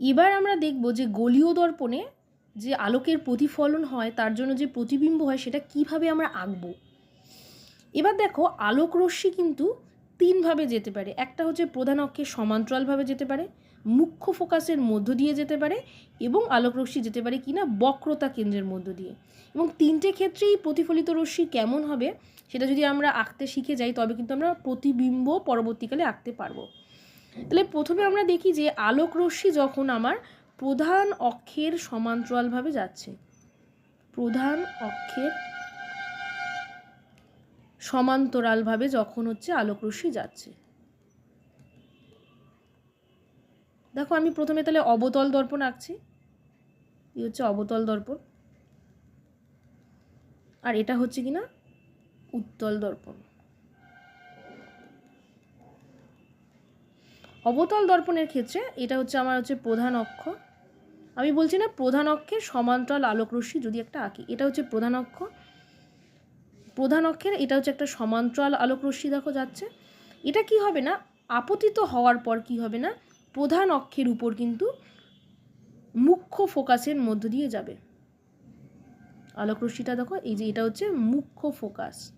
এবার আমরা দেখব যে গলীয় দর্পণে যে আলোকের প্রতিফলন হয়, তার জন্য যে প্রতিবিম্ব হয়, সেটা কীভাবে আমরা আঁকবো? এবার দেখো আলোক রশ্মি কিন্তু তিনভাবে যেতে পারে। একটা হচ্ছে প্রধান অক্ষের সমান্তরালভাবে যেতে পারে, মুখ্য ফোকাসের মধ্য দিয়ে যেতে পারে এবং আলোক রশ্মি যেতে পারে কিনা বক্রতা কেন্দ্রের মধ্য দিয়ে। এবং তিনটে ক্ষেত্রেই প্রতিফলিত রশ্মি কেমন হবে, সেটা যদি আমরা আঁকতে শিখে যাই, তবে কিন্তু আমরা প্রতিবিম্ব পরবর্তীকালে আঁকতে পারব। তাহলে প্রথমে আমরা দেখি যে আলোক রশ্মি যখন আমার প্রধান অক্ষের সমান্তরালভাবে যাচ্ছে, প্রধান অক্ষের সমান্তরালভাবে যখন হচ্ছে আলোক রশ্মি যাচ্ছে। দেখো আমি প্রথমে তাহলে অবতল দর্পণ আঁকছি, এই হচ্ছে অবতল দর্পণ। আর এটা হচ্ছে কিনা? উত্তল দর্পণ। অবতল দর্পণের ক্ষেত্রে এটা হচ্ছে আমার হচ্ছে প্রধান অক্ষ। আমি বলছি না প্রধান অক্ষের সমান্তরাল আলোক রশ্মি যদি একটা আঁকি, এটা হচ্ছে প্রধান অক্ষ। প্রধান অক্ষের এটা হচ্ছে একটা সমান্তরাল আলোক রশ্মি দেখো যাচ্ছে। এটা কি হবে না? আপতিত হওয়ার পর কি হবে না? প্রধান অক্ষের উপর কিন্তু মুখ্য ফোকাসের মধ্য দিয়ে যাবে। আলোক রশ্মিটা দেখো, এই যে এটা হচ্ছে মুখ্য ফোকাস।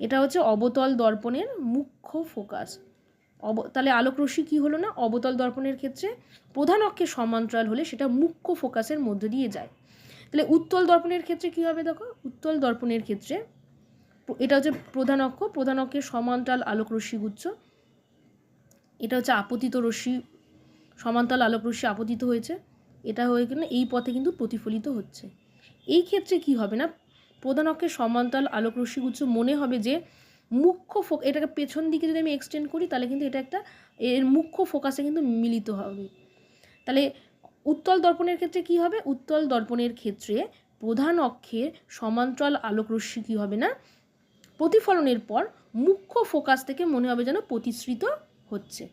এটা হচ্ছে অবতল দর্পণের মুখ্য ফোকাস। অব, তাহলে আলোক রশ্মি কী হলো না? অবতল দর্পণের ক্ষেত্রে প্রধান অক্ষের সমান্তরাল হলে সেটা মুখ্য ফোকাসের মধ্য দিয়ে যায়। তাহলে উত্তল দর্পণের ক্ষেত্রে কী হবে দেখো? উত্তল দর্পণের ক্ষেত্রে এটা হচ্ছে প্রধান অক্ষ, প্রধান অক্ষের সমান্তরাল আলোক রশ্মিগুচ্ছ এটা হচ্ছে আপতিত রশ্মি, সমান্তরাল আলোক রশ্মি আপতিত হয়েছে। এটা হয়ে গেলে এই পথে কিন্তু প্রতিফলিত হচ্ছে। এই ক্ষেত্রে কি হবে না? প্রধান অক্ষের সমান্তরাল আলোক রশ্মিগুচ্ছ মনে হবে যে মুখ্য ফো, এটাকে পেছন দিকে যদি আমি এক্সটেন্ড করি, তাহলে কিন্তু এটা একটা, এর মুখ্য ফোকাসে কিন্তু মিলিত হবে। তাহলে উত্তল দর্পণের ক্ষেত্রে কি হবে? উত্তল দর্পণের ক্ষেত্রে প্রধান অক্ষের সমান্তরাল আলোক রশ্মি কী হবে না? প্রতিফলনের পর মুখ্য ফোকাস থেকে মনে হবে যেন প্রতিশ্রিত হচ্ছে।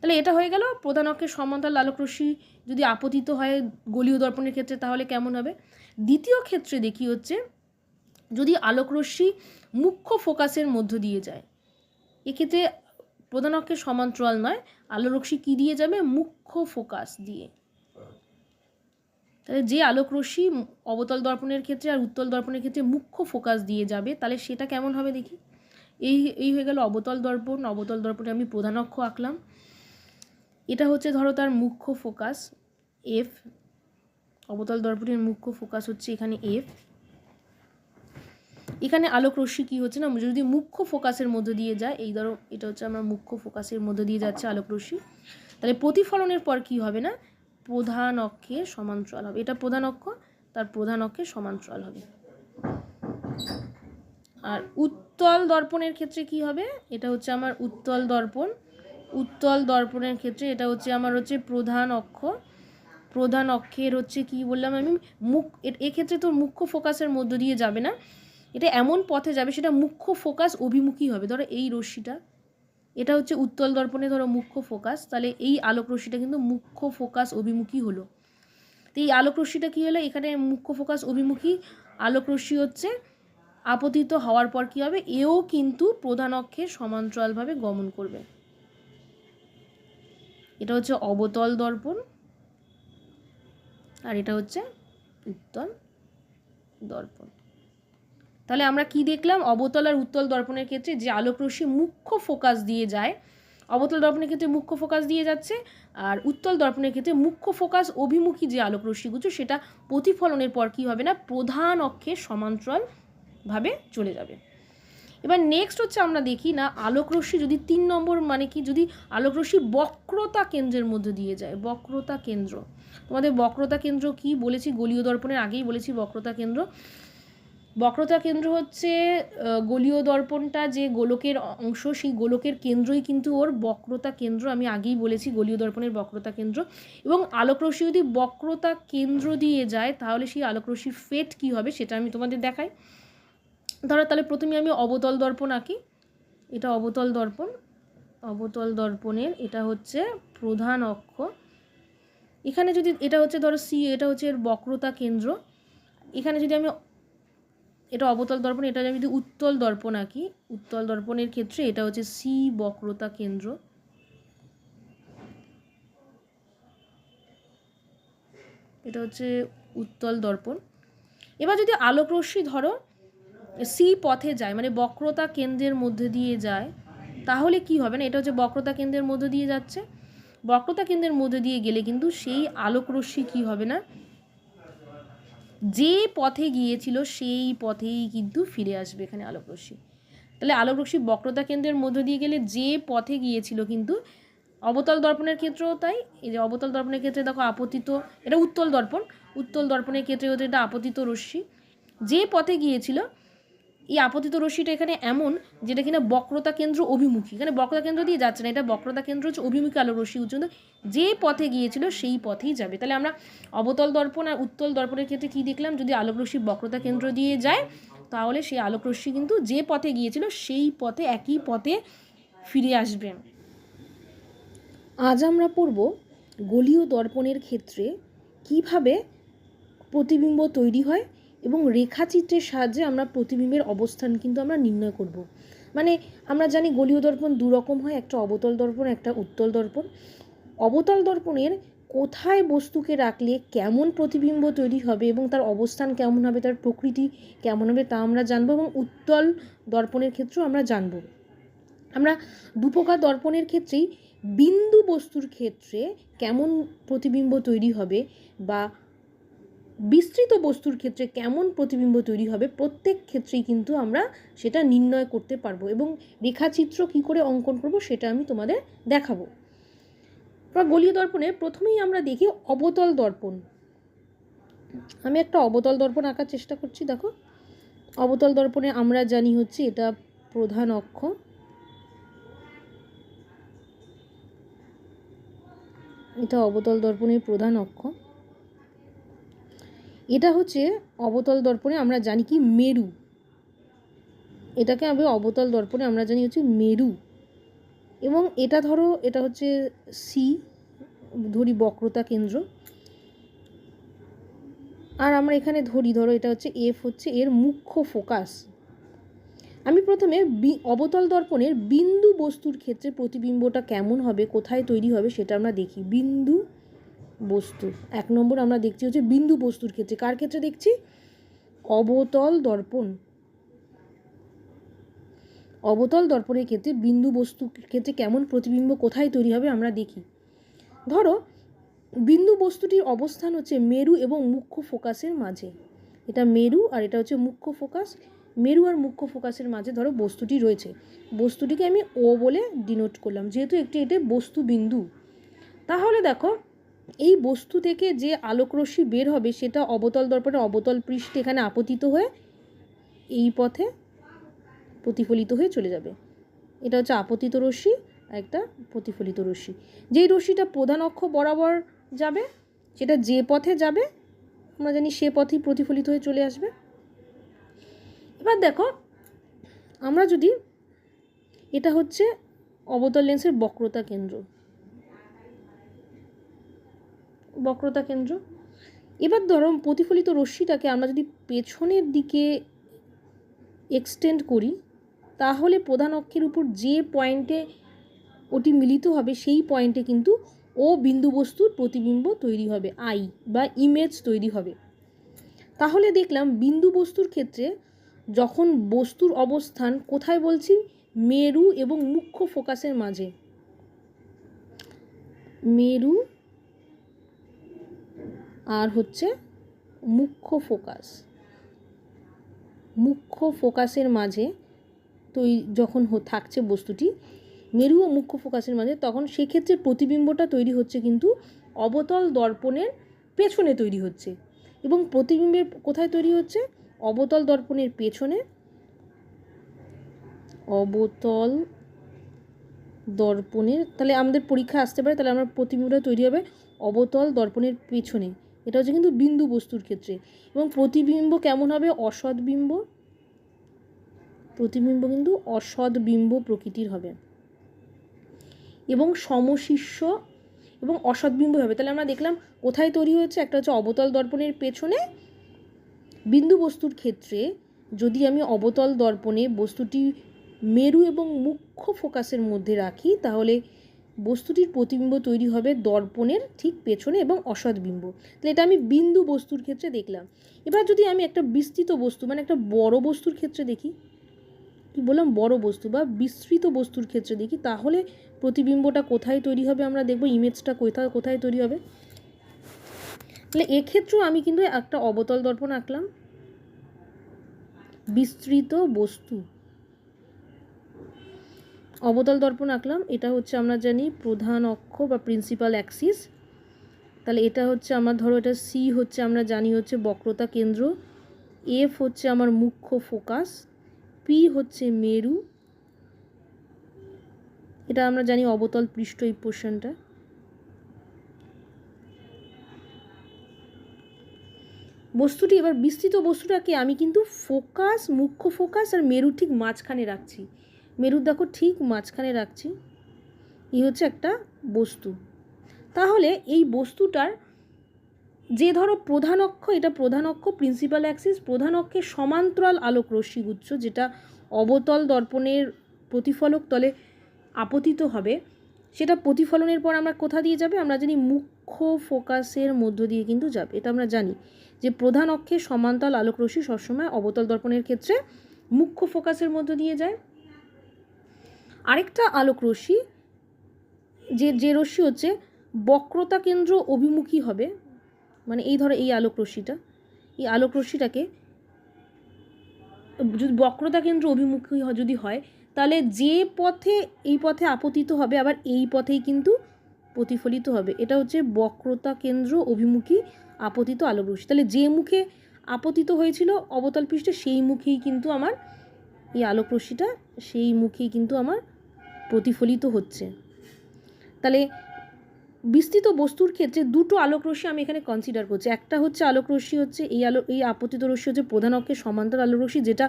তাহলে এটা হয়ে গেল, প্রধান অক্ষের সমান্তরাল আলোক রশ্মি যদি আপতিত হয় গলীয় দর্পণের ক্ষেত্রে তাহলে কেমন হবে? দ্বিতীয় ক্ষেত্রে দেখি হচ্ছে যদি আলোক রশ্মি মুখ্য ফোকাসের মধ্য দিয়ে যায়, এক্ষেত্রে প্রধান অক্ষের সমান্তরাল নয়, আলোক রশ্মি কী দিয়ে যাবে? মুখ্য ফোকাস দিয়ে। তাহলে যে আলোক রশ্মি অবতল দর্পণের ক্ষেত্রে আর উত্তল দর্পণের ক্ষেত্রে মুখ্য ফোকাস দিয়ে যাবে, তাহলে সেটা কেমন হবে দেখি? এই এই হয়ে গেল অবতল দর্পণ। অবতল দর্পণে আমি প্রধান অক্ষ আঁকলাম। এটা হচ্ছে ধরো তার মুখ্য ফোকাস এফ অবতল দর্পণের মুখ্য ফোকাস হচ্ছে এখানে এফ এখানে আলোক রশ্মি কী হচ্ছে না? যদি মুখ্য ফোকাসের মধ্য দিয়ে যায়, এই ধরো এটা হচ্ছে আমার মুখ্য ফোকাসের মধ্য দিয়ে যাচ্ছে আলোক রশ্মি। তাহলে প্রতিফলনের পর কি হবে না? প্রধান অক্ষের সমান্তরাল হবে। এটা প্রধান অক্ষ, তার প্রধান অক্ষে সমান্তরাল হবে। আর উত্তল দর্পণের ক্ষেত্রে কি হবে? এটা হচ্ছে আমার উত্তল দর্পণ। উত্তল দর্পণের ক্ষেত্রে এটা হচ্ছে আমার হচ্ছে প্রধান অক্ষ। প্রধান অক্ষের হচ্ছে কি বললাম আমি? মুখ এক্ষেত্রে তো মুখ্য ফোকাসের মধ্য দিয়ে যাবে না। এটা এমন পথে যাবে, সেটা মুখ্য ফোকাস অভিমুখী হবে। ধরো এই রশ্মিটা, এটা হচ্ছে উত্তল দর্পণে ধরো মুখ্য ফোকাস তাহলে এই আলোক রশ্মিটা কিন্তু মুখ্য ফোকাস অভিমুখী হলো। তো এই আলোক রশ্মিটা কী হলো? এখানে মুখ্য ফোকাস অভিমুখী, আলোক রশ্মি হচ্ছে আপতিত হওয়ার পর কী হবে? এও কিন্তু প্রধান অক্ষের সমান্তরালভাবে গমন করবে। এটা হচ্ছে অবতল দর্পণ, আর এটা হচ্ছে উত্তল দর্পণ। তাহলে আমরা কি দেখলাম? অবতল আর উত্তল দর্পণের ক্ষেত্রে যে আলোক রশ্মি মুখ্য ফোকাস দিয়ে যায়, অবতল দর্পণের ক্ষেত্রে মুখ্য ফোকাস দিয়ে যাচ্ছে আর উত্তল দর্পণের ক্ষেত্রে মুখ্য ফোকাস অভিমুখী যে আলোক রশ্মিগুলো সেটা প্রতিফলনের পর কি হবে না? প্রধান অক্ষের সমান্তরালভাবে চলে যাবে। এবার নেক্সট হচ্ছে আমরা দেখি না আলোক রশ্মি যদি তিন নম্বর মানে কি? যদি আলোক রশ্মি বক্রতা কেন্দ্রের মধ্যে দিয়ে যায়, বক্রতা কেন্দ্র। তোমাদের বক্রতা কেন্দ্র কি বলেছি? গলীয় দর্পণের আগেই বলেছি বক্রতা কেন্দ্র। বক্রতা কেন্দ্র হচ্ছে গোলীয় দর্পণটা যে গোলকের অংশ, সেই গোলকের কেন্দ্রই কিন্তু ওর বক্রতা কেন্দ্র। আমি আগেই বলেছি গলীয় দর্পণের বক্রতা কেন্দ্র। এবং আলোকরশ্মি যদি বক্রতা কেন্দ্র দিয়ে যায়, তাহলে সেই আলোকরশ্মির ফেট কি হবে সেটা আমি তোমাদের দেখাই। ধরো তাহলে প্রথমে আমি অবতল দর্পণ আঁকি। এটা অবতল দর্পণ। অবতল দর্পণের এটা হচ্ছে প্রধান অক্ষ। এখানে যদি, এটা হচ্ছে ধরো সি, এটা হচ্ছে এর বক্রতা কেন্দ্র। এখানে যদি আমি এটা অবতল দর্পণ, এটা যদি উত্তল দর্পণ আঁকি, উত্তল দর্পণের ক্ষেত্রে এটা হচ্ছে সি বক্রতা কেন্দ্র। এটা হচ্ছে উত্তল দর্পণ। এবার যদি আলোক রশ্মি ধরো, সি পথে যায় মানে বক্রতা কেন্দ্রের মধ্যে দিয়ে যায়, তাহলে কি হবে না? এটা হচ্ছে বক্রতা কেন্দ্রের মধ্যে দিয়ে যাচ্ছে। বক্রতা কেন্দ্রের মধ্যে দিয়ে গেলে কিন্তু সেই আলোক রশ্মি কি হবে না? যে পথে গিয়েছিল সেই পথেই কিন্তু ফিরে আসবে এখানে আলোকরশ্মি। তাহলে আলোকরশ্মি বক্রতা কেন্দ্রের মধ্য দিয়ে গেলে যে পথে গিয়েছিল কিন্তু অবতল দর্পণের ক্ষেত্রেও তাই। এই যে অবতল দর্পণের ক্ষেত্রে দেখো আপতিত, এটা উত্তল দর্পণ। উত্তল দর্পণের ক্ষেত্রে হচ্ছে এটা আপতিত রশ্মি। যে পথে গিয়েছিল এই আপতিত রশ্মিটা এখানে এমন যেটা কিনা বক্রতা কেন্দ্র অভিমুখী। এখানে বক্রতা কেন্দ্র দিয়ে যাচ্ছে না, এটা বক্রতা কেন্দ্র হচ্ছে অভিমুখী আলোক রশ্মি উচ্চন্ত যে পথে গিয়েছিল সেই পথেই যাবে। তাহলে আমরা অবতল দর্পণ আর উত্তল দর্পণের ক্ষেত্রে কী দেখলাম? যদি আলোক রশ্মি বক্রতা কেন্দ্র দিয়ে যায়, তাহলে সেই আলোক রশ্মি কিন্তু যে পথে গিয়েছিল সেই পথে একই পথে ফিরে আসবে। আজ আমরা পড়ব গলীয় দর্পণের ক্ষেত্রে কীভাবে প্রতিবিম্ব তৈরি হয় এবং রেখাচিত্রের সাহায্যে আমরা প্রতিবিম্বের অবস্থান কিন্তু আমরা নির্ণয় করব। মানে আমরা জানি গলীয় দর্পণ দু রকম হয়, একটা অবতল দর্পণ, একটা উত্তল দর্পণ অবতল দর্পণের কোথায় বস্তুকে রাখলে কেমন প্রতিবিম্ব তৈরি হবে এবং তার অবস্থান কেমন হবে, তার প্রকৃতি কেমন হবে তা আমরা জানব এবং উত্তল দর্পণের ক্ষেত্রেও আমরা জানব আমরা দুপ্রকার দর্পণের ক্ষেত্রেই বিন্দু বস্তুর ক্ষেত্রে কেমন প্রতিবিম্ব তৈরি হবে বা বিস্তৃত বস্তুর ক্ষেত্রে কেমন প্রতিবিম্ব তৈরি হবে, প্রত্যেক ক্ষেত্রেই কিন্তু আমরা সেটা নির্ণয় করতে পারব এবং রেখাচিত্র কী করে অঙ্কন করব সেটা আমি তোমাদের দেখাবো। বা গলীয় দর্পণে প্রথমেই আমরা দেখি অবতল দর্পণ। আমি একটা অবতল দর্পণ আঁকার চেষ্টা করছি, দেখো। অবতল দর্পণে আমরা জানি হচ্ছে এটা প্রধান অক্ষ। এটা অবতল দর্পণের প্রধান অক্ষ। এটা হচ্ছে অবতল দর্পণে আমরা জানি কি মেরু। এটাকে আমি অবতল দর্পণে আমরা জানি হচ্ছে মেরু। এবং এটা ধরো, এটা হচ্ছে সি ধরি বক্রতা কেন্দ্র। আর আমরা এখানে ধরি, ধরো এটা হচ্ছে এফ হচ্ছে এর মুখ্য ফোকাস। আমি প্রথমে অবতল দর্পণের বিন্দু বস্তুর ক্ষেত্রে প্রতিবিম্বটা কেমন হবে, কোথায় তৈরি হবে সেটা আমরা দেখি। বিন্দু বস্তু এক নম্বর আমরা দেখছি হচ্ছে বিন্দু বস্তুর ক্ষেত্রে। কার ক্ষেত্রে দেখছি? অবতল দর্পণ। অবতল দর্পণের ক্ষেত্রে বিন্দু বস্তুর ক্ষেত্রে কেমন প্রতিবিম্ব কোথায় তৈরি হবে আমরা দেখি। ধরো, বিন্দু বস্তুটির অবস্থান হচ্ছে মেরু এবং মুখ্য ফোকাসের মাঝে। এটা মেরু আর এটা হচ্ছে মুখ্য ফোকাস। মেরু আর মুখ্য ফোকাসের মাঝে ধরো বস্তুটি রয়েছে। বস্তুটিকে আমি ও বলে ডিনোট করলাম। যেহেতু একটি এটা বস্তু বিন্দু তাহলে দেখো এই বস্তু থেকে যে আলোকরশ্মি বের হবে, সেটা অবতল দর্পণে অবতল পৃষ্ঠে এখানে আপতিত হয়ে এই পথে প্রতিফলিত হয়ে চলে যাবে। এটা হচ্ছে আপতিত রশ্মি আর একটা প্রতিফলিত রশ্মি। যেই রশ্মিটা প্রধান অক্ষ বরাবর যাবে, সেটা যে পথে যাবে, আমরা জানি সে পথেই প্রতিফলিত হয়ে চলে আসবে। এবার দেখো, আমরা যদি, এটা হচ্ছে অবতল লেন্সের বক্রতা কেন্দ্র। বক্রতা কেন্দ্র। এবার ধরো প্রতিফলিত রশ্মিটাকে আমরা যদি পেছনের দিকে এক্সটেন্ড করি, তাহলে প্রধান অক্ষের উপর যে পয়েন্টে ওটি মিলিত হবে, সেই পয়েন্টে কিন্তু ও বিন্দু বস্তুর প্রতিবিম্ব তৈরি হবে আই বা ইমেজ তৈরি হবে। তাহলে দেখলাম বিন্দু বস্তুর ক্ষেত্রে যখন বস্তুর অবস্থান কোথায় বলছি? মেরু এবং মুখ্য ফোকাসের মাঝে। মেরু আর হচ্ছে মুখ্য ফোকাস। মুখ্য ফোকাসের মাঝে তো যখন থাকছে বস্তুটি, মেরু ও মুখ্য ফোকাসের মাঝে, তখন সেক্ষেত্রে প্রতিবিম্বটা তৈরি হচ্ছে কিন্তু অবতল দর্পণের পেছনে তৈরি হচ্ছে। এবং প্রতিবিম্বের কোথায় তৈরি হচ্ছে? অবতল দর্পণের পেছনে অবতল দর্পণের, তাহলে আমাদের পরীক্ষা আসতে পারে, তাহলে আমার প্রতিবিম্বটা তৈরি হবে অবতল দর্পণের পেছনে। এটা হচ্ছে কিন্তু বিন্দু বস্তুর ক্ষেত্রে। এবং প্রতিবিম্ব কেমন হবে? অসৎ বিম্ব। প্রতিবিম্ব কিন্তু অসৎ বিম্ব প্রকৃতির হবে। এবং সমশিষ্য এবং অসৎ বিম্ব হবে। তাহলে আমরা দেখলাম কোথায় তৈরি হয়েছে? একটা হচ্ছে অবতল দর্পণের পেছনে। বিন্দু বস্তুর ক্ষেত্রে যদি আমি অবতল দর্পণে বস্তুটি মেরু এবং মুখ্য ফোকাসের মধ্যে রাখি, তাহলে বস্তুটির প্রতিবিম্ব তৈরি হবে দর্পণের ঠিক পেছনে এবং অসৎবিম্ব তাহলে এটা আমি বিন্দু বস্তুর ক্ষেত্রে দেখলাম। এবার যদি আমি একটা বিস্তৃত বস্তু মানে একটা বড় বস্তুর ক্ষেত্রে দেখি, কি বললাম? বড় বস্তু বা বিস্তৃত বস্তুর ক্ষেত্রে দেখি, তাহলে প্রতিবিম্বটা কোথায় তৈরি হবে আমরা দেখব, ইমেজটা কোথায় কোথায় তৈরি হবে? তাহলে এক্ষেত্রেও আমি কিন্তু একটা অবতল দর্পণ আঁকলাম। বিস্তৃত বস্তু। অবতল দর্পণ আঁকলাম। এটা হচ্ছে আমরা জানি প্রধান অক্ষ বা প্রিন্সিপাল অ্যাক্সিস তাহলে এটা হচ্ছে আমার, ধরো এটা সি হচ্ছে আমরা জানি হচ্ছে বক্রতা কেন্দ্র। এফ হচ্ছে আমার মুখ্য ফোকাস পি হচ্ছে মেরু। এটা আমরা জানি অবতল পৃষ্ঠ এই পোর্শনটা বস্তুটি এবার বিস্তৃত বস্তুটাকে আমি কিন্তু ফোকাস মুখ্য ফোকাস আর মেরু ঠিক মাঝখানে রাখছি। দেখো ঠিক মাঝখানে রাখছি। এই হচ্ছে একটা বস্তু। তাহলে এই বস্তুটার যে ধরো প্রধান অক্ষ, এটা প্রধান অক্ষ প্রিন্সিপাল অ্যাক্সিস প্রধান অক্ষের সমান্তরাল আলোক রশ্মিগুচ্ছ, যেটা অবতল দর্পণের প্রতিফলক তলে আপতিত হবে, সেটা প্রতিফলনের পর আমরা কোথা দিয়ে যাবে? আমরা জানি মুখ্য ফোকাসের মধ্য দিয়ে কিন্তু যাবে। এটা আমরা জানি যে প্রধান অক্ষের সমান্তরাল আলোক রশ্মি সবসময় অবতল দর্পণের ক্ষেত্রে মুখ্য ফোকাসের মধ্য দিয়ে যায়। আরেকটা আলোক রশ্মি, যে যে রশ্মি হচ্ছে বক্রতা কেন্দ্র অভিমুখী হবে। মানে এই ধরো এই আলোক রশ্মিটা। এই আলোক রশ্মিটাকে যদি বক্রতা কেন্দ্র অভিমুখী যদি হয়, তাহলে যে পথে, এই পথে আপতিত হবে, আবার এই পথেই কিন্তু প্রতিফলিত হবে। এটা হচ্ছে বক্রতা কেন্দ্র অভিমুখী আপতিত আলোক রশ্মি। তাহলে যে মুখে আপতিত হয়েছিল অবতল পৃষ্ঠে, সেই মুখেই কিন্তু আমার এই আলোক রশ্মিটা, সেই মুখেই কিন্তু আমার প্রতিফলিত হচ্ছে। তাহলে বিস্তৃত বস্তুর ক্ষেত্রে দুটো আলোক রশ্মি আমি এখানে কনসিডার করছি। একটা হচ্ছে আলোক রশ্মি হচ্ছে এই আলো, এই আপতিত রশ্মি হচ্ছে প্রধান অক্ষের সমান্তর আলোক রশ্মি যেটা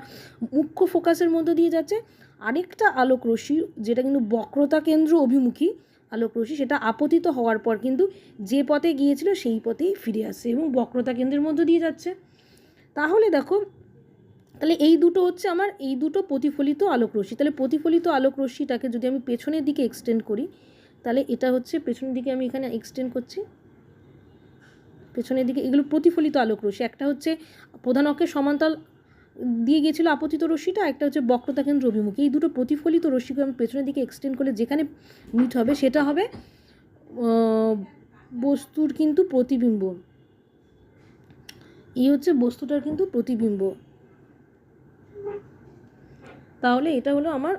মুখ্য ফোকাসের মধ্যে দিয়ে যাচ্ছে। আরেকটা আলোক রশ্মি যেটা কিন্তু বক্রতা কেন্দ্র অভিমুখী আলোক রশ্মি সেটা আপতিত হওয়ার পর কিন্তু যে পথে গিয়েছিল সেই পথেই ফিরে আসছে এবং বক্রতা কেন্দ্রের মধ্যে দিয়ে যাচ্ছে। তাহলে দেখো তাহলে এই দুটো হচ্ছে আমার, এই দুটো প্রতিফলিত আলোক রশ্মি। তাহলে প্রতিফলিত আলোক রশ্মিটাকে যদি আমি পেছনের দিকে এক্সটেন্ড করি, তাহলে এটা হচ্ছে পেছনের দিকে আমি এখানে এক্সটেন্ড করছি। পেছনের দিকে এগুলো প্রতিফলিত আলোক রশ্মি। একটা হচ্ছে প্রধান অক্ষের সমান্তরাল দিয়ে গিয়েছিল আপতিত রশ্মিটা, একটা হচ্ছে বক্রতা কেন্দ্র অভিমুখী। এই দুটো প্রতিফলিত রশ্মিকে আমি পেছনের দিকে এক্সটেন্ড করলে যেখানে মিট হবে সেটা হবে বস্তুর কিন্তু প্রতিবিম্ব। এই হচ্ছে বস্তুটার কিন্তু প্রতিবিম্ব। তাহলে এটা হলো আমার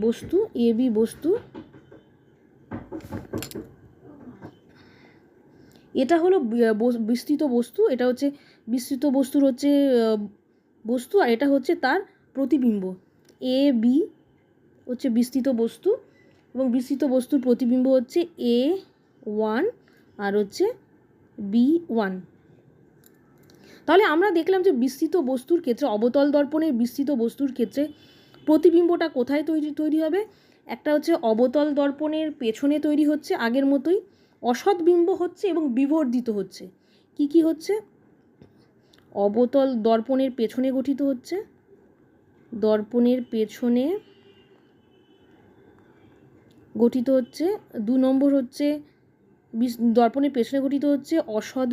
বস্তু এ বি বস্তু। এটা হলো বিস্তৃত বস্তু। এটা হচ্ছে, বিস্তৃত বস্তুর হচ্ছে বস্তু, আর এটা হচ্ছে তার প্রতিবিম্ব। এ বি হচ্ছে বিস্তৃত বস্তু, এবং বিস্তৃত বস্তুর প্রতিবিম্ব হচ্ছে এ ওয়ান আর হচ্ছে বি ওয়ান তাহলে আমরা দেখলাম যে বিস্তৃত বস্তুর ক্ষেত্রে, অবতল দর্পণের বিস্তৃত বস্তুর ক্ষেত্রে প্রতিবিম্বটা কোথায় তৈরি তৈরি হবে? একটা হচ্ছে অবতল দর্পণের পেছনে তৈরি হচ্ছে আগের মতোই অসৎ বিম্ব হচ্ছে এবং বিবর্ধিত হচ্ছে। কি কি হচ্ছে? অবতল দর্পণের পেছনে গঠিত হচ্ছে। দর্পণের পেছনে গঠিত হচ্ছে, দু নম্বর হচ্ছে দর্পণের পেছনে গঠিত হচ্ছে অসৎ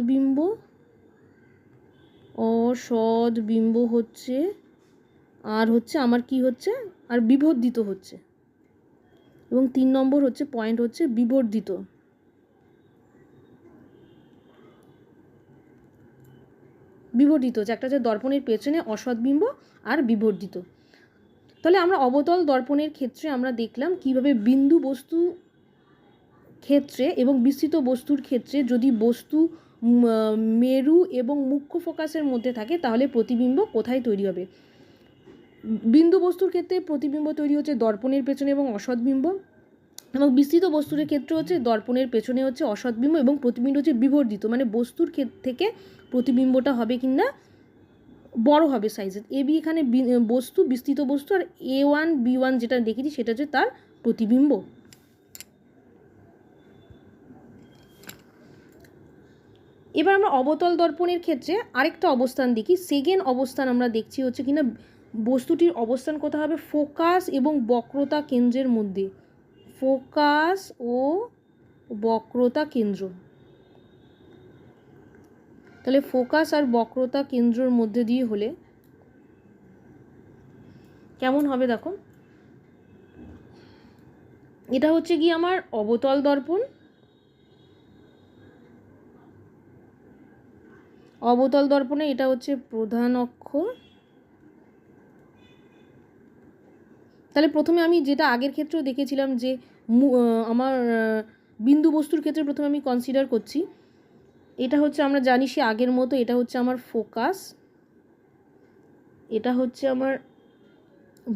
অসৎ বিম্ব হচ্ছে, আর হচ্ছে আমার কি হচ্ছে? আর বিবর্ধিত হচ্ছে। এবং তিন নম্বর হচ্ছে পয়েন্ট হচ্ছে বিবর্ধিত। বিবর্ধিত হচ্ছে একটা হচ্ছে দর্পণের পেছনে অসৎ বিম্ব আর বিবর্ধিত। তাহলে আমরা অবতল দর্পণের ক্ষেত্রে আমরা দেখলাম কীভাবে বিন্দু বস্তু ক্ষেত্রে এবং বিস্তৃত বস্তুর ক্ষেত্রে যদি বস্তু মেরু এবং মুখ্য ফোকাসের মধ্যে থাকে, তাহলে প্রতিবিম্ব কোথায় তৈরি হবে? বিন্দু বস্তুর ক্ষেত্রে প্রতিবিম্ব তৈরি হচ্ছে দর্পণের পেছনে এবং অসৎ বিম্ব এবং বিস্তৃত বস্তুর ক্ষেত্রে হচ্ছে দর্পণের পেছনে হচ্ছে অসৎবিম্ব এবং প্রতিবিম্ব হচ্ছে বিবর্ধিত মানে বস্তুর থেকে প্রতিবিম্বটা হবে কিনা, বড় হবে সাইজের এ বি এখানে বস্তু, বিস্তৃত বস্তু, আর এ ওয়ান বি ওয়ান যেটা দেখেছি সেটা হচ্ছে তার প্রতিবিম্ব। এবার আমরা অবতল দর্পণের ক্ষেত্রে আরেকটা অবস্থান দেখি। সেকেন্ড অবস্থান আমরা দেখছি হচ্ছে কিনা বস্তুটির অবস্থান কোথা হবে? ফোকাস এবং বক্রতা কেন্দ্রের মধ্যে। ফোকাস ও বক্রতা কেন্দ্র। তাহলে ফোকাস আর বক্রতা কেন্দ্রর মধ্যে দিয়ে হলে কেমন হবে দেখো? এটা হচ্ছে কি আমার অবতল দর্পণ। অবতল দর্পণে এটা হচ্ছে প্রধান অক্ষ তাহলে প্রথমে আমি যেটা আগের ক্ষেত্রেও দেখেছিলাম যে আমার বিন্দু বস্তুর ক্ষেত্রে প্রথমে আমি কনসিডার করছি। এটা হচ্ছে আমরা জানি সে আগের মতো, এটা হচ্ছে আমার ফোকাস এটা হচ্ছে আমার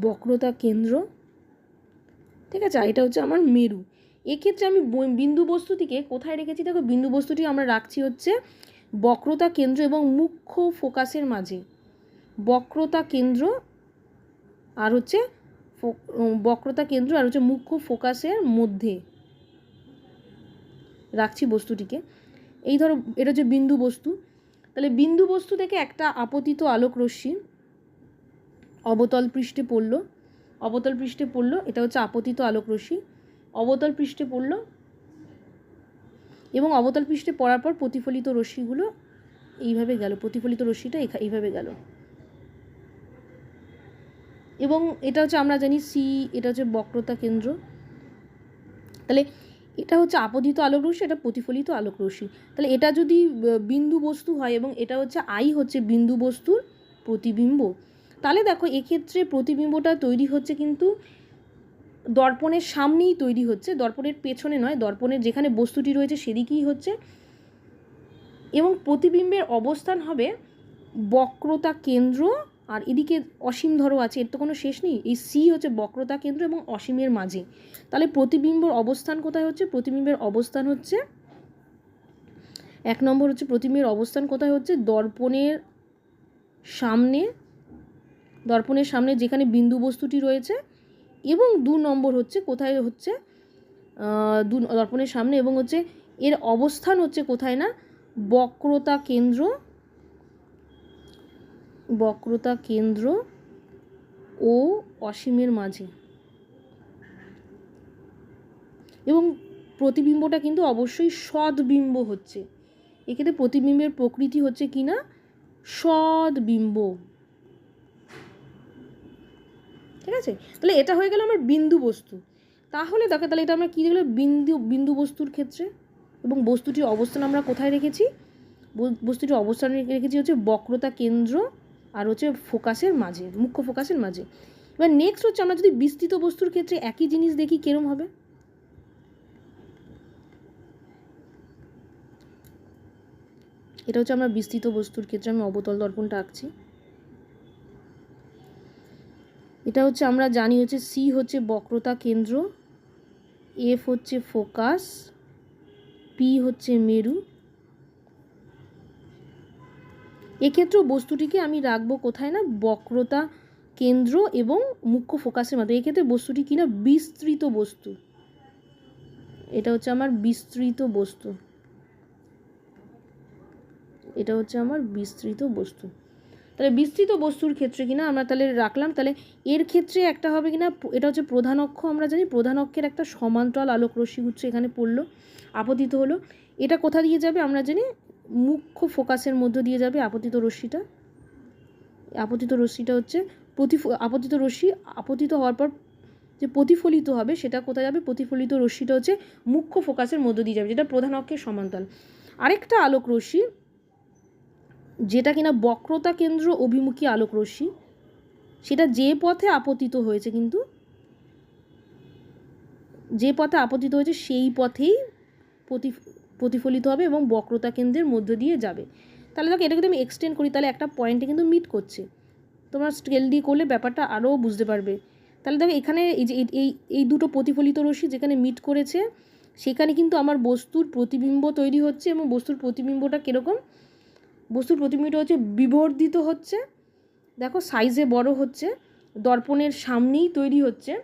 বক্রতা কেন্দ্র। ঠিক আছে? এটা হচ্ছে আমার মেরু। এক্ষেত্রে আমি বিন্দু বস্তুটিকে কোথায় রেখেছি? দেখো, বিন্দু বস্তুটি আমরা রাখছি হচ্ছে বক্রতা কেন্দ্র এবং মুখ্য ফোকাসের মাঝে। বক্রতা কেন্দ্র আর হচ্ছে বক্রতা কেন্দ্র আর হচ্ছে মুখ্য ফোকাসের মধ্যে। রাখছি বস্তুটিকে। এই ধরো, এটা হচ্ছে বিন্দু বস্তু। তাহলে বিন্দু বস্তু থেকে একটা আপতিত আলোক রশ্মি অবতল পৃষ্ঠে পড়ল। অবতল পৃষ্ঠে পড়ল, এটা হচ্ছে আপতিত আলোক রশ্মি। অবতল পৃষ্ঠে পড়ল এবং অবতল পৃষ্ঠে পড়ার পর প্রতিফলিত রশ্মিগুলো এইভাবে গেল, প্রতিফলিত রশ্মিটা এইভাবে গেল। এবং এটা হচ্ছে আমরা জানি সি, এটা হচ্ছে বক্রতা কেন্দ্র। তাহলে এটা হচ্ছে আপদিত আলোক রশ্মি, এটা প্রতিফলিত আলোক রশ্মি। তাহলে এটা যদি বিন্দু বস্তু হয় এবং এটা হচ্ছে আই হচ্ছে বিন্দু বস্তুর প্রতিবিম্ব, তাহলে দেখো এক্ষেত্রে প্রতিবিম্বটা তৈরি হচ্ছে কিন্তু দর্পণের সামনেই তৈরি হচ্ছে, দর্পণের পেছনে নয়, দর্পণের যেখানে বস্তুটি রয়েছে সেদিকেই হচ্ছে। এবং প্রতিবিম্বের অবস্থান হবে বক্রতা কেন্দ্র, আর এদিকে অসীম ধরো আছে, এর তো কোনো শেষ নেই, এই সি হচ্ছে বক্রতা কেন্দ্র এবং অসীমের মাঝে। তাহলে প্রতিবিম্বর অবস্থান কোথায় হচ্ছে? প্রতিবিম্বের অবস্থান হচ্ছে, এক নম্বর হচ্ছে প্রতিবিম্বের অবস্থান কোথায় হচ্ছে? দর্পণের সামনে দর্পণের সামনে যেখানে বিন্দু বস্তুটি রয়েছে এবং দু নম্বর হচ্ছে কোথায় হচ্ছে দু দর্পণের সামনে এবং হচ্ছে এর অবস্থান হচ্ছে কোথায় না, বক্রতা কেন্দ্র বক্রতা কেন্দ্র ও অসীমের মাঝে। এবং প্রতিবিম্বটা কিন্তু অবশ্যই সদ্বিম্ব হচ্ছে। এক্ষেত্রে প্রতিবিম্বের প্রকৃতি হচ্ছে কি না, সদ্বিম্ব। ঠিক আছে? তাহলে এটা হয়ে গেল আমার বিন্দু বস্তু। তাহলে দেখো, তাহলে এটা আমরা কী দেখল বিন্দু বিন্দু বস্তুর ক্ষেত্রে। এবং বস্তুটির অবস্থান আমরা কোথায় রেখেছি? বস্তুটির অবস্থান রেখেছি হচ্ছে বক্রতা কেন্দ্র আর হচ্ছে ফোকাসের মাঝে, মুখ্য ফোকাসের মাঝে। এবার নেক্সট হচ্ছে আমরা যদি বিস্তৃত বস্তুর ক্ষেত্রে একই জিনিস দেখি, কেরম হবে? এটা হচ্ছে আমরা বিস্তৃত বস্তুর ক্ষেত্রে আমি অবতল দর্পণটা আঁকছি। এটা হচ্ছে আমরা জানি হচ্ছে সি হচ্ছে বক্রতা কেন্দ্র এফ হচ্ছে ফোকাস পি হচ্ছে মেরু। এক্ষেত্রেও বস্তুটিকে আমি রাখব কোথায় না? বক্রতা কেন্দ্র এবং মুখ্য ফোকাসের মধ্যে। এক্ষেত্রে বস্তুটি কিনা বিস্তৃত বস্তু। এটা হচ্ছে আমার বিস্তৃত বস্তু। এটা হচ্ছে আমার বিস্তৃত বস্তু। তাহলে বিস্তৃত বস্তুর ক্ষেত্রে কিনা আমরা তাহলে রাখলাম, তাহলে এর ক্ষেত্রে একটা হবে কিনা, এটা হচ্ছে প্রধান অক্ষ, আমরা জানি প্রধান অক্ষের একটা সমান্তরাল আলোক রশ্মিগুচ্ছ এখানে পড়ল, আপতিত হলো। এটা কোথা দিয়ে যাবে আমরা জানি, মুখ্য ফোকাসের মধ্য দিয়ে যাবে আপতিত রশ্মিটা। আপতিত রশ্মিটা হচ্ছে প্রতিফ, আপতিত রশ্মি আপতিত হওয়ার পর যে প্রতিফলিত হবে সেটা কোথায় যাবে? প্রতিফলিত রশ্মিটা হচ্ছে মুখ্য ফোকাসের মধ্য দিয়ে যাবে, যেটা প্রধান অক্ষের সমান্তরাল। আরেকটা আলোক রশ্মি যেটা কিনা বক্রতা কেন্দ্র অভিমুখী আলোক রশ্মি, সেটা যে পথে আপতিত হয়েছে কিন্তু, যে পথে আপতিত হয়েছে সেই পথেই প্রতি, প্রতিফলিত হবে এবং বক্রতা কেন্দ্রের মধ্য দিয়ে যাবে। তাহলে দেখো, এটা যদি আমি এক্সটেন্ড করি, তাহলে একটা পয়েন্টে কিন্তু মিট করছে। তোমরা স্কেল দিয়ে করলে ব্যাপারটা আরও বুঝতে পারবে। তাহলে দেখো, এখানে এই যে, এই- এই এই দুটো প্রতিফলিত রশ্মি যেখানে মিট করেছে, সেখানে কিন্তু আমার বস্তুর প্রতিবিম্ব তৈরি হচ্ছে এবং বস্তুর প্রতিবিম্বটা কীরকম? বস্তুর প্রতিবিম্বটা হচ্ছে বিবর্ধিত হচ্ছে। দেখো সাইজে বড় হচ্ছে, দর্পণের সামনেই তৈরি হচ্ছে।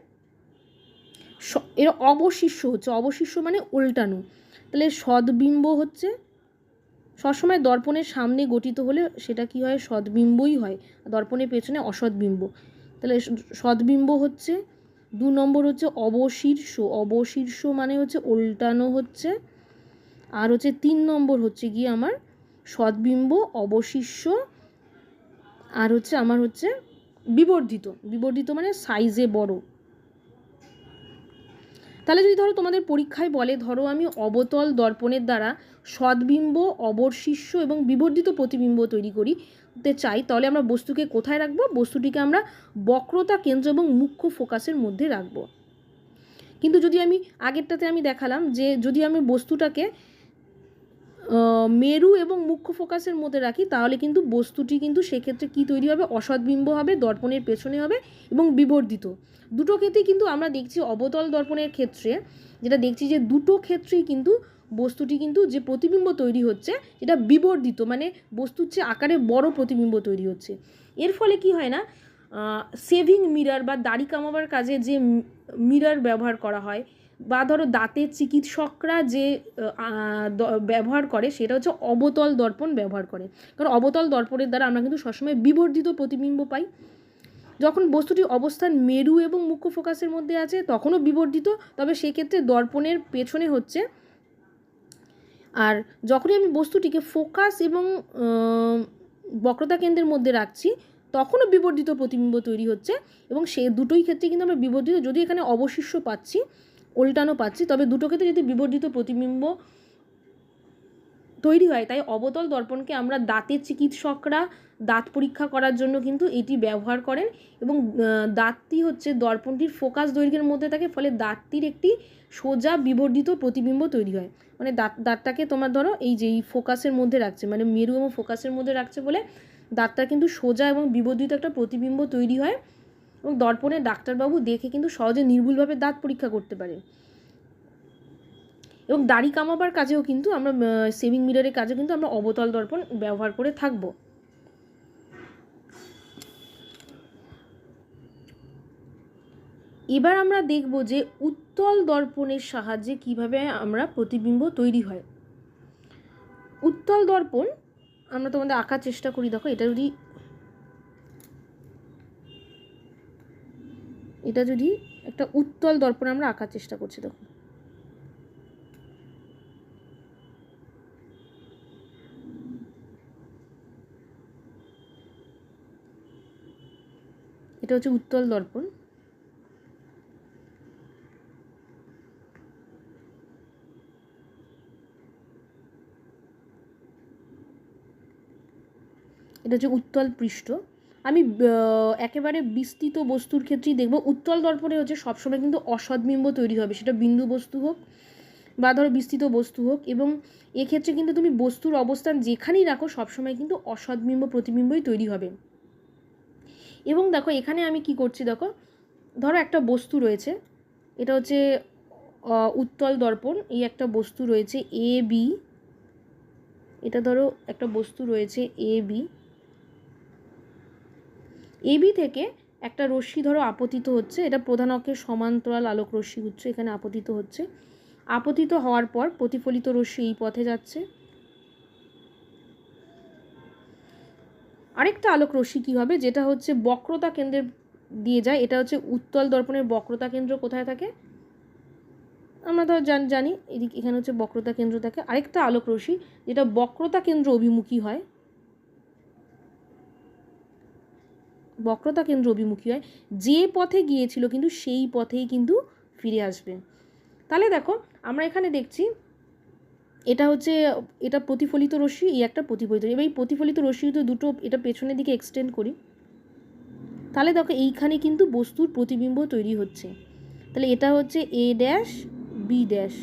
এর অবশিষ্য হচ্ছে অবশিষ্য মানে উল্টানো। তাহলে সদ্বিম্ব হচ্ছে, সবসময় দর্পণের সামনে গঠিত হলে সেটা কি হয়? সদ্বিম্বই হয়, দর্পণের পেছনে অসদ্বিম্ব। তাহলে সদ্বিম্ব হচ্ছে, দু নম্বর হচ্ছে অবশীর্ষ অবশীর্ষ মানে হচ্ছে উল্টানো হচ্ছে। আর হচ্ছে তিন নম্বর হচ্ছে গিয়ে আমার সদ্বিম্ব অবশিষ্য আর হচ্ছে আমার হচ্ছে বিবর্ধিত। বিবর্ধিত মানে সাইজে বড়। তাহলে যদি ধরো তোমাদের পরীক্ষায় বলে, ধরো আমি অবতল দর্পণের দ্বারা সদ্বিম্ব অবশিষ্য এবং বিবর্ধিত প্রতিবিম্ব তৈরি করি তে চাই, তাহলে আমরা বস্তুকে কোথায় রাখব? বস্তুটিকে আমরা বক্রতা কেন্দ্র এবং মুখ্য ফোকাসের মধ্যে রাখব। কিন্তু যদি আমি আগেরটাতে আমি দেখালাম যে যদি আমি বস্তুটাকে মেরু এবং মুখ্য ফোকাসের মধ্যে রাখি, তাহলে কিন্তু বস্তুটি কিন্তু সেক্ষেত্রে কী তৈরি হবে? অসৎবিম্ব হবে, দর্পণের পেছনে হবে এবং বিবর্ধিত। দুটো ক্ষেত্রেই কিন্তু আমরা দেখছি অবতল দর্পণের ক্ষেত্রে, যেটা দেখছি যে দুটো ক্ষেত্রেই কিন্তু বস্তুটি কিন্তু যে প্রতিবিম্ব তৈরি হচ্ছে এটা বিবর্ধিত মানে বস্তুর চেয়ে আকারে বড় প্রতিবিম্ব তৈরি হচ্ছে। এর ফলে কি হয় না সেভিং মিরার বা দাড়ি কামাবার কাজে যে মিরার ব্যবহার করা হয় বা ধরো দাঁতের চিকিৎসকরা যে ব্যবহার করে সেটা হচ্ছে অবতল দর্পণ ব্যবহার করে। কারণ অবতল দর্পণের দ্বারা আমরা কিন্তু সবসময় বিবর্ধিত প্রতিবিম্ব পাই। যখন বস্তুটি অবস্থান মেরু এবং মুখ্য ফোকাসের মধ্যে আছে, তখনও বিবর্ধিত। তবে সেক্ষেত্রে দর্পণের পেছনে হচ্ছে, আর যখনই আমি বস্তুটিকে ফোকাস এবং বক্রতা কেন্দ্রের মধ্যে রাখছি, তখনও বিবর্ধিত প্রতিবিম্ব তৈরি হচ্ছে। এবং সে দুটোই ক্ষেত্রে কিন্তু আমরা বিবর্ধিত। যদি এখানে অবশিষ্য পাচ্ছি উল্টানো পাচ্ছি। তবে দুটো ক্ষেত্রে যদি বিবর্ধিত প্রতিবিম্ব তৈরি হয়, তাই অবতল দর্পণকে আমরা দাঁতের চিকিৎসকরা দাঁত পরীক্ষা করার জন্য কিন্তু এটি ব্যবহার করেন এবং দাঁতটি হচ্ছে দর্পণটির ফোকাস দৈর্ঘ্যের মধ্যে থাকে, ফলে দাঁতটির একটি সোজা বিবর্ধিত প্রতিবিম্ব তৈরি হয়। মানে দাঁত, দাঁতটাকে তোমার ধরো এই যে ফোকাসের মধ্যে রাখছে মানে মেরু এবং ফোকাসের মধ্যে রাখছে বলে দাঁতটা কিন্তু সোজা এবং বিবর্ধিত একটা প্রতিবিম্ব তৈরি হয়। এবং দর্পণে ডাক্তারবাবু দেখে কিন্তু সহজে নির্ভুলভাবে দাঁত পরীক্ষা করতে পারে। এবং দাড়ি কামাবার কাজেও কিন্তু আমরা সেভিং মিরারের কাজেও কিন্তু আমরা অবতল দর্পণ ব্যবহার করে থাকব। এবার আমরা দেখব যে উত্তল দর্পণের সাহায্যে কীভাবে আমরা প্রতিবিম্ব তৈরি হয়। উত্তল দর্পণ আমরা তোমাদের আঁকার চেষ্টা করি, দেখো এটা যদি এটা যদি একটা উত্তল দর্পণ আমরা আঁকার চেষ্টা করছি দেখো এটা হচ্ছে উত্তল দর্পণ। এটা হচ্ছে উত্তল পৃষ্ঠ। আমি একেবারে বিস্তৃত বস্তুর ক্ষেত্রেই দেখব, উত্তল দর্পণে হচ্ছে সবসময় কিন্তু অসদ্বিম্ব তৈরি হবে, সেটা বিন্দু বস্তু হোক বা ধরো বিস্তৃত বস্তু হোক এবং এক্ষেত্রে কিন্তু তুমি বস্তুর অবস্থান যেখানেই রাখো, সবসময় কিন্তু অসদ্বিম্ব প্রতিবিম্বই তৈরি হবে। এবং দেখো, এখানে আমি কি করছি দেখো, ধরো একটা বস্তু রয়েছে, এটা হচ্ছে উত্তল দর্পণ, এই একটা বস্তু রয়েছে এ বি, এটা ধরো একটা বস্তু রয়েছে এ বি এবি থেকে একটা রশ্মি ধরো আপতিত হচ্ছে, এটা প্রধান অক্ষের সমান্তরাল আলোক রশ্মি হচ্ছে এখানে আপতিত হচ্ছে। আপতিত হওয়ার পর প্রতিফলিত রশ্মি এই পথে যাচ্ছে। আরেকটা আলোক রশ্মি কী হবে? যেটা হচ্ছে বক্রতা কেন্দ্রের দিয়ে যায়, এটা হচ্ছে উত্তল দর্পণের বক্রতা কেন্দ্র কোথায় থাকে? আমরা ধর জানি, এদিকে এখানে হচ্ছে বক্রতা কেন্দ্র থাকে। আরেকটা আলোক রশ্মি, যেটা বক্রতা কেন্দ্র অভিমুখী হয় বক্রতা কেন্দ্র অভিমুখী হয়। যে পথে গিয়েছিল কিন্তু সেই পথেই কিন্তু ফিরে আসবে। তাহলে দেখো, আমরা এখানে দেখছি এটা হচ্ছে, এটা প্রতিফলিত রশ্মি, এই একটা প্রতিফলিত এবার এই প্রতিফলিত রশ্মি তো দুটো, এটা পেছনের দিকে এক্সটেন্ড করি, তাহলে দেখো এইখানে কিন্তু বস্তুর প্রতিবিম্ব তৈরি হচ্ছে। তাহলে এটা হচ্ছে এ ড্যাশ বি ড্যাশ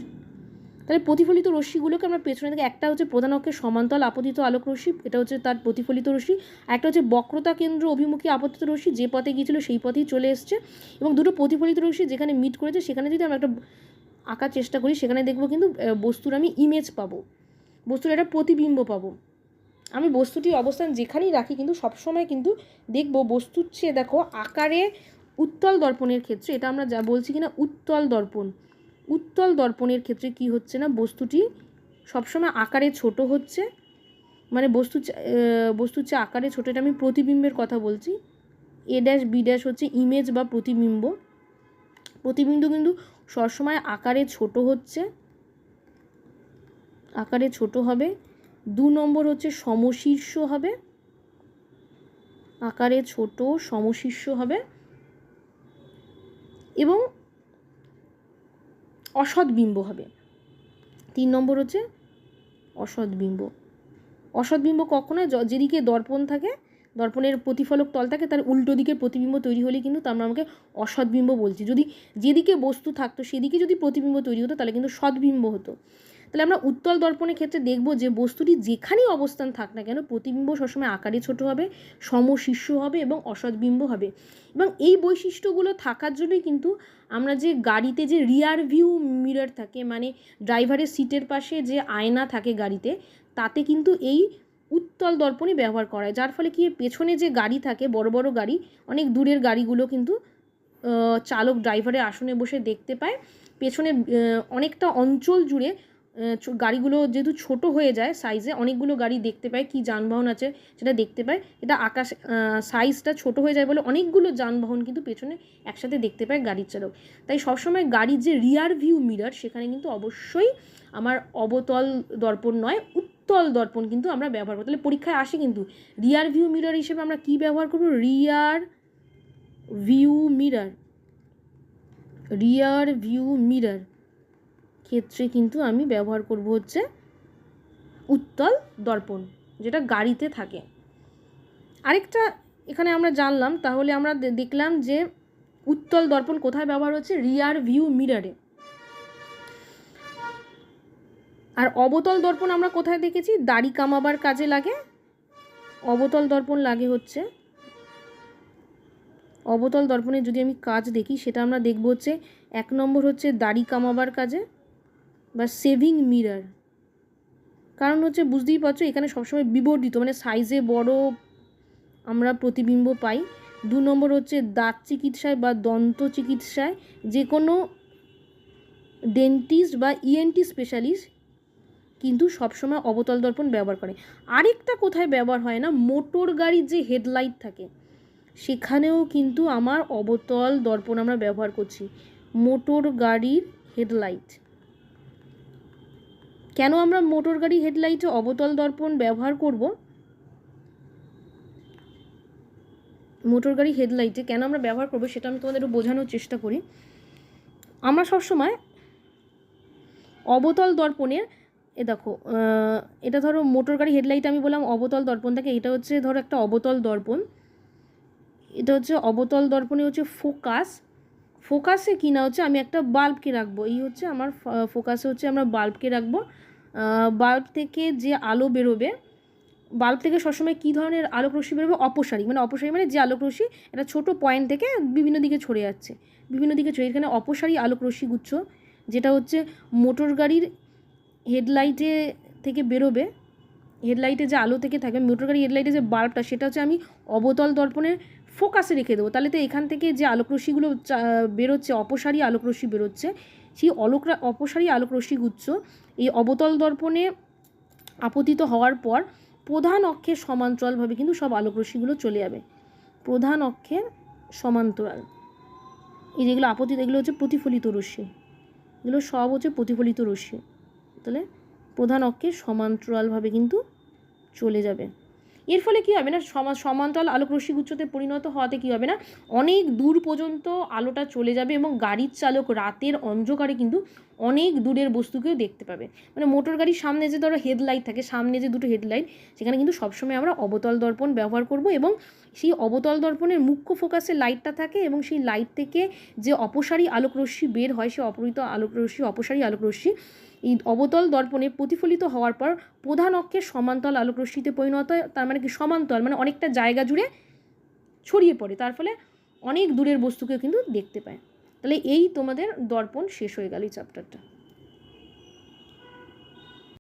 তাহলে প্রতিফলিত রশ্মিগুলোকে আমরা পেছনে থেকে একটা হচ্ছে প্রধান অক্ষের সমান্তরাল আপতিত আলোক রশ্মি, এটা হচ্ছে তার প্রতিফলিত রশ্মি, একটা হচ্ছে বক্রতা কেন্দ্র অভিমুখী আপতিত রশ্মি, যে পথে গিয়েছিল সেই পথেই চলে এসছে এবং দুটো প্রতিফলিত রশ্মি যেখানে মিট করেছে, সেখানে যদি আমরা একটা আঁকার চেষ্টা করি, সেখানে দেখব কিন্তু বস্তুর আমি ইমেজ পাবো, বস্তুর একটা প্রতিবিম্ব পাবো। আমি বস্তুটির অবস্থান যেখানেই রাখি কিন্তু সবসময় কিন্তু দেখব বস্তুর চেয়ে দেখো আকারে উত্তল দর্পণের ক্ষেত্রে, এটা আমরা যা বলছি কিনা, উত্তল দর্পণ। উত্তল দর্পণের ক্ষেত্রে কি হচ্ছে না? বস্তুটি সবসময় আকারে ছোট হচ্ছে। মানে বস্তু বস্তুর চেয়ে আকারে ছোটো, এটা আমি প্রতিবিম্বের কথা বলছি। এ ড্যাশ, বি ড্যাশ হচ্ছে ইমেজ বা প্রতিবিম্ব। প্রতিবিম্ব কিন্তু সবসময় আকারে ছোট হচ্ছে। আকারে ছোট হবে। দু নম্বর হচ্ছে সমশীর্ষ হবে। আকারে ছোট, সমশীর্ষ হবে। এবং অসৎ বিম্ব হবে। তিন নম্বর হচ্ছে অসৎ বিম্ব। অসৎ বিম্ব কখনো যেদিকে দর্পণ থাকে, দর্পণের প্রতিফলক তল থাকে, তার উল্টো দিকের প্রতিবিম্ব তৈরি হলে কিন্তু আমরা আমাকে অসৎবিম্ব বলছি। যদি যেদিকে বস্তু থাকতো, সেদিকে যদি প্রতিবিম্ব তৈরি হতো, তাহলে কিন্তু সৎবিম্ব হতো। তাহলে আমরা উত্তল দর্পণের ক্ষেত্রে দেখব যে বস্তুটি যেখানেই অবস্থান থাক না কেন, প্রতিবিম্ব সবসময় আকারে ছোট হবে, সমশীর্ষ হবে এবং অসৎবিম্ব হবে। এবং এই বৈশিষ্ট্যগুলো থাকার জন্যই কিন্তু আমরা যে গাড়িতে যে রিয়ার ভিউ মিরর থাকে মানে ড্রাইভারের সিটের পাশে যে আয়না থাকে গাড়িতে, তাতে কিন্তু এই উত্তল দর্পণই ব্যবহার করা হয়। যার ফলে কি পেছনে যে গাড়ি থাকে, বড় বড় গাড়ি, অনেক দূরের গাড়িগুলো কিন্তু চালক ড্রাইভারের আসনে বসে দেখতে পায়। পেছনে অনেকটা অঞ্চল জুড়ে গাড়িগুলো যেহেতু ছোট হয়ে যায় সাইজে অনেকগুলো গাড়ি দেখতে পায়, কি যানবাহন আছে সেটা দেখতে পায়। এটা আকাশ সাইজটা ছোট হয়ে যায় বলে অনেকগুলো যানবাহন কিন্তু পেছনে একসাথে দেখতে পায় গাড়ির চালক। তাই সবসময় গাড়ির যে রিয়ার ভিউ মিরর সেখানে কিন্তু অবশ্যই আমার অবতল দর্পণ নয়, উত্তল দর্পণ কিন্তু আমরা ব্যবহার করি। তাহলে পরীক্ষায় আসে কিন্তু রিয়ার ভিউ মিরর হিসেবে আমরা কি ব্যবহার করব? Rear view mirror rear view mirror ক্ষেত্রে কিন্তু আমি ব্যবহার করব হচ্ছে উত্তল দর্পণ, যেটা গাড়িতে থাকে। আরেকটা এখানে আমরা জানলাম, তাহলে আমরা দেখলাম যে উত্তল দর্পণ কোথায় ব্যবহার হচ্ছে? রিয়ার ভিউ মিরারে আর অবতল দর্পণ আমরা কোথায় দেখেছি? দাড়ি কামাবার কাজে লাগে। অবতল দর্পণ লাগে হচ্ছে, অবতল দর্পণে যদি আমি কাজ দেখি, সেটা আমরা দেখব হচ্ছে এক নম্বর হচ্ছে দাড়ি কামাবার কাজে। বা সেভিং মিরার কারণ হচ্ছে বুঝতেই পারছ, এখানে সবসময় বিবর্ধিত মানে সাইজে বড় আমরা প্রতিবিম্ব পাই। দু নম্বর হচ্ছে দাঁত চিকিৎসায় বা দন্ত চিকিৎসায় যে কোনো ডেন্টিস্ট বা ইএনটি স্পেশালিস্ট কিন্তু সবসময় অবতল দর্পণ ব্যবহার করে। আরেকটা কোথায় ব্যবহার হয় না, মোটর গাড়ির যে হেডলাইট থাকে, সেখানেও কিন্তু আমার অবতল দর্পণ আমরা ব্যবহার করছি, মোটর গাড়ির হেডলাইট কেন আমরা মোটর গাড়ি হেডলাইটে অবতল দর্পণ ব্যবহার করব? মোটর গাড়ি হেডলাইটে কেন আমরা ব্যবহার করব সেটা আমি তোমাদের বোঝানোর চেষ্টা করি। আমরা সবসময় অবতল দর্পণের এ দেখো এটা ধরো মোটর গাড়ি হেডলাইট আমি বললাম অবতল দর্পণ থাকে এটা হচ্ছে ধরো একটা অবতল দর্পণ। এটা হচ্ছে অবতল দর্পণে হচ্ছে ফোকাস ফোকাসে কি না হচ্ছে আমি একটা বাল্বকে রাখব। এই হচ্ছে আমার ফোকাসে হচ্ছে আমরা বাল্বকে রাখব। বাল্ব থেকে যে আলো বেরোবে, বাল্ব থেকে সবসময় কী ধরনের আলোক রশ্মি বেরোবে? অপসারী। মানে অপসারী মানে যে আলোক রশ্মি একটা ছোটো পয়েন্ট থেকে বিভিন্ন দিকে ছড়ে যাচ্ছে। বিভিন্ন দিকে ছড়ে, এখানে অপসারী আলোক রশ্মি গুচ্ছ, যেটা হচ্ছে মোটর গাড়ির হেডলাইটে থেকে বেরোবে। হেডলাইটে যে আলো থেকে থাকে মোটর গাড়ি হেডলাইটে যে বাল্বটা, সেটা হচ্ছে আমি অবতল দর্পণের ফোকাসে রেখে দেবো। তাহলে তো এখান থেকে যে আলোকরশ্মিগুলো বেরোচ্ছে, অপসারী আলোকরশ্মি বেরোচ্ছে, সেই অলোক অপসারী আলোকরশ্মি গুচ্ছ, এই অবতল দর্পণে আপতিত হওয়ার পর প্রধান অক্ষের সমান্তরালভাবে কিন্তু সব আলোকরশ্মিগুলো চলে যাবে। প্রধান অক্ষের সমান্তরাল। এই যেগুলো আপতিত, এগুলো হচ্ছে প্রতিফলিত রশ্মি। এগুলো সব হচ্ছে প্রতিফলিত রশ্মি। তাহলে প্রধান অক্ষের সমান্তরালভাবে কিন্তু চলে যাবে। এর ফলে কী হবে না? সমা সমান্তরাল আলোক রশ্মি গুচ্ছতে পরিণত হওয়াতে কী হবে না? অনেক দূর পর্যন্ত আলোটা চলে যাবে এবং গাড়ির চালক রাতের অন্ধকারে কিন্তু অনেক দূরের বস্তুকেও দেখতে পাবে। মানে মোটর গাড়ির সামনে যে ধরো হেডলাইট থাকে, সামনে যে দুটো হেডলাইট, সেখানে কিন্তু সবসময় আমরা অবতল দর্পণ ব্যবহার করব এবং সেই অবতল দর্পণের মুখ্য ফোকাসে লাইটটা থাকে এবং সেই লাইট থেকে যে অপসারী আলোক রশ্মি বের হয় সেই অপরিত আলোক রশ্মি, অপসারী আলোক রশ্মি এই অবতল দর্পণে প্রতিফলিত হওয়ার পর প্রধান অক্ষের সমান্তল আলোক রশ্মিতে পরিণত হয়। তার মানে কি? সমান্তল মানে অনেকটা জায়গা জুড়ে ছড়িয়ে পড়ে। তার ফলে অনেক দূরের বস্তুকে কিন্তু দেখতে পায়। তাহলে এই তোমাদের দর্পণ শেষ হয়ে গেল এই চ্যাপ্টারটা